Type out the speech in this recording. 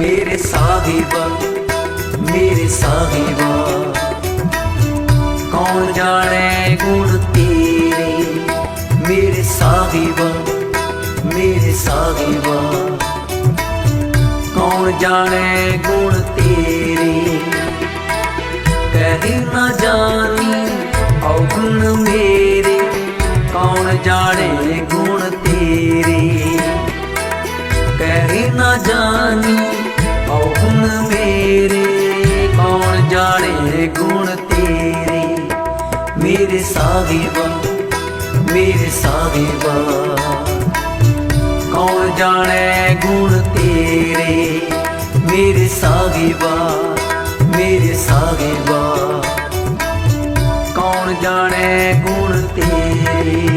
ਮੇਰੇ ਸਾਹਿਬਾ ਮੇਰੇ ਸਾਹਿਬਾ ਕੌਣ ਜਾਣੇ ਗੁਣ ਤੇਰੇ? ਮੇਰੇ ਸਾਹਿਬਾ ਮੇਰੇ ਸਾਹਿਬਾ ਕੌਣ ਜਾਣੇ ਗੁਣ ਤੇਰੇ? ਕਹਿ ਨਾ ਜਾਣੀ ਔਗਣ ਮੇਰੇ। ਕੌਣ ਜਾਣੇ ਗੁਣ ਤੇਰੇ? ਕਹਿ ਨਾ ਜਾਣੀ ਜਾਣੇ ਗੁਣ ਤੇਰੇ, ਮੇਰੇ ਸਾਹਿਬਾ ਮੇਰੇ ਸਾਹਿਬਾ ਕੌਣ ਜਾਣੇ ਗੁਣ ਤੇਰੇ, ਮੇਰੇ ਸਾਹਿਬਾ ਮੇਰੇ ਸਾਹਿਬਾ ਕੌਣ ਜਾਣੇ ਗੁਣ ਤੇਰੇ